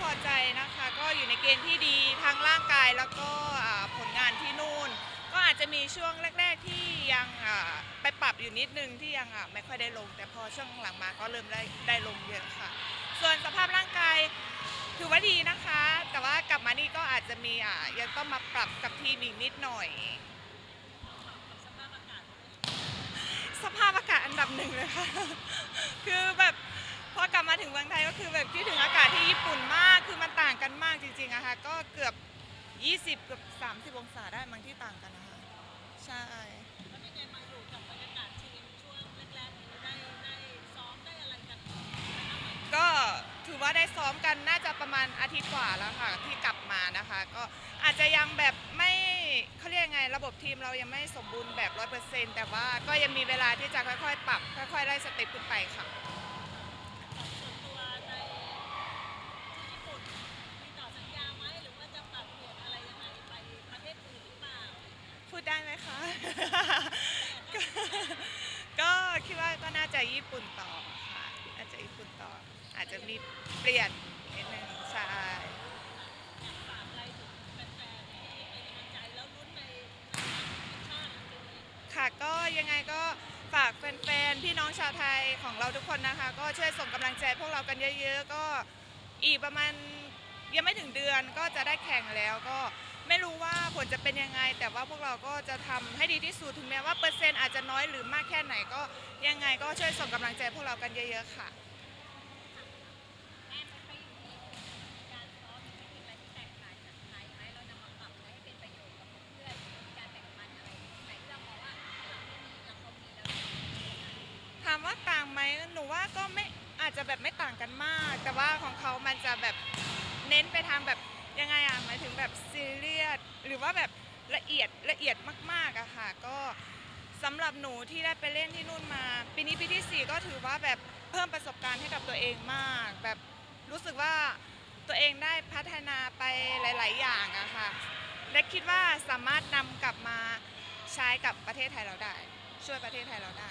พอใจนะคะ ก็อยู่ในเกณฑ์ที่ดีทั้งร่างกายแล้วก็ผลงานที่นู่น ก็อาจจะมีช่วงแรก ๆ ที่ยังไปปรับอยู่นิดนึงที่ยังไม่ค่อยได้ลง แต่พอช่วงหลังมาก็เริ่มได้ได้ลงเยอะค่ะ ส่วนสภาพร่างกายถือว่าดีนะคะ แต่ว่ากลับมานี่ก็อาจจะมีะยังต้องมาปรับกับทีมอีกนิดหน่อย สภาพอากาศอันดับหนึ่งเลยค่ะ กลับมาถึงเมืองไทยก็คือแบบคิดถึงอากาศที่ญี่ปุ่นมากคือมันต่างกันมากจริงๆอะค่ะก็เกือบ 20เกือบ30 องศาได้มั้งที่ต่างกันนะคะใช่แล้วเป็นไงมาอยู่กับบรรยากาศทีมช่วงแรกๆนี้ได้ได้ซ้อมได้อะไรกันไหมก็ถือว่าได้ซ้อมกันน่าจะประมาณอาทิตย์กว่าแล้วค่ะที่กลับมานะคะ ก็อาจจะยังแบบไม่เขาเรียกไงระบบทีมเรายังไม่สมบูรณ์แบบร้อยเปอร์เซ็นต์แต่ว่าก็ยังมีเวลาที่จะค่อยๆ ปรับ ค่อยๆไล่สเต็ปขึ้นไปค่ะ ส่วนตัวในที่ญี่ปุ่นมีต่อสัญญาไหมหรือว่าจะปรับเปลี่ยนอะไรยังไงไปประเทศอื่นหรือเปล่า พูดได้ไหมคะ ก็ก็คิดว่าก็น่า จะญี่ปุ่นต่อค่ะน่าจจะญี่ปุ่นต่อ อาจจะมีเปลี่ยนนิดนึงใช่อยาไทยค่ะก็ยังไงก็ฝากแฟนๆ พี่น้องชาวไทยของเราทุกคนนะคะ ก็ช่วยส่งกำลังใจพวกเรากันเยอะๆ ก็อีกประมาณยังไม่ถึงเดือนก็จะได้แข่งแล้วก็ ไม่รู้ว่าผลจะเป็นยังไง แต่ว่าพวกเราก็จะทำให้ดีที่สุดถึงแม้ว่าเปอร์เซ็นต์อาจจะน้อยหรือมากแค่ไหนก็ยังไงก็ช่วยส่งกำลังใจพวกเรากันเยอะๆค่ะ แม่ม่ค่อยอยู่ที่การซ้อมมีอะไรที่แตกต่างจากไทยไหมเรานำมาปรับใช้ให้เป็นประโยชน์กับเพื่อนมีการแบ่งปันอะไรไหนที่เรามองว่าเราไม่มีเราเขามีแล้วถามว่าต่างไหมหนูว่าก็ไม่อาจจะแบบไม่ต่างกันมาก แต่ว่าของเขามันจะแบบเน้นไปทางแบบ ยังไงอะหมายถึงแบบซีเรียสหรือว่าแบบละเอียดละเอียดมากๆอะค่ะ ก็สำหรับหนูที่ได้ไปเล่นที่นู่นมา ปีนี้ปีที่ 4 ก็ถือว่าแบบเพิ่มประสบการณ์ให้กับตัวเองมาก แบบรู้สึกว่าตัวเองได้พัฒนาไปหลาย ๆ อย่างอะค่ะ และคิดว่าสามารถนำกลับมาใช้กับประเทศไทยเราได้ ช่วยประเทศไทยเราได้